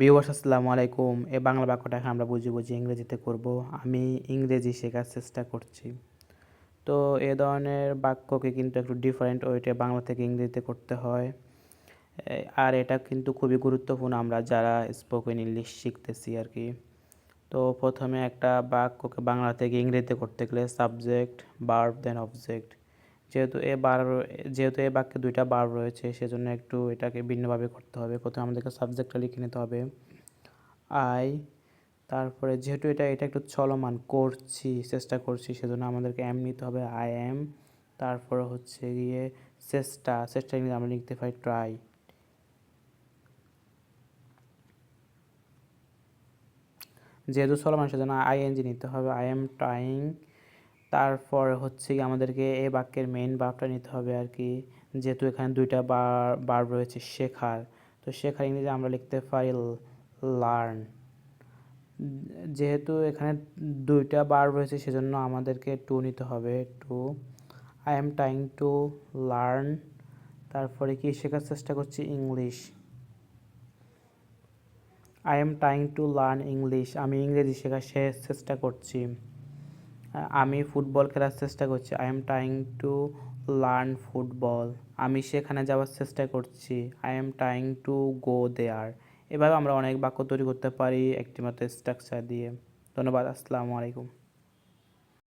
Viewers, আসসালামু আলাইকুম। এই বাংলা বাক্যটা এখন আমরা বুঝে বুঝি ইংরেজিতে করব। আমি ইংরেজি শেখার চেষ্টা করছি। তো এ ধরনের বাক্যকে কিন্তু একটু ডিফারেন্ট ওয়েটে বাংলা থেকে ইংরেজিতে করতে হয়। আর এটা কিন্তু খুবই গুরুত্বপূর্ণ আমরা যারা স্পোকেন ইংলিশ শিখতেছি আর কি। তো প্রথমে একটা বাক্যকে বাংলা থেকে ইংরেজিতে করতে গেলে সাবজেক্ট বার্ব দেন অবজেক্ট যেহেতু এ বার যেহেতু এ বাক্যে দুইটা বার রয়েছে, সেজন্য একটু এটাকে ভিন্নভাবে করতে হবে। প্রথমে আমাদেরকে সাবজেক্টটা লিখে নিতে হবে। আই তারপরে যেহেতু এটা এটা একটু চলমান, করছি, চেষ্টা করছি, সেজন্য আমাদেরকে এম নিতে হবে। আই এম তারপরে হচ্ছে গিয়ে চেষ্টা চেষ্টা নিয়ে আমরা লিখতে পারি ট্রাই যেহেতু চলমান, সেজন্য জি নিতে হবে। আই এম ট্রাইং তারপর হচ্ছে কি আমাদেরকে এই বাক্যের মেইন ভার্বটা নিতে হবে আর কি। যেহেতু এখানে দুইটা বার ভার্ব রয়েছে শেখার, তো শেখার ইংরেজি আমরা লিখতে পারি লার্ন যেহেতু এখানে দুইটা বার রয়েছে, সেজন্য আমাদেরকে টু নিতে হবে। To I am trying to learn তারপরে কি শেখার চেষ্টা করছি? English I am trying to learn English আমি ইংরেজি শেখার চেষ্টা করছি। আমি ফুটবল খেলার চেষ্টা করছি। I am trying to learn football আমি সেখানে যাওয়ার চেষ্টা করছি। I am trying to go there এভাবে আমরা অনেক বাক্য তৈরি করতে পারি একটি মাত্র স্ট্রাকচার দিয়ে। ধন্যবাদ, আসসালামু আলাইকুম।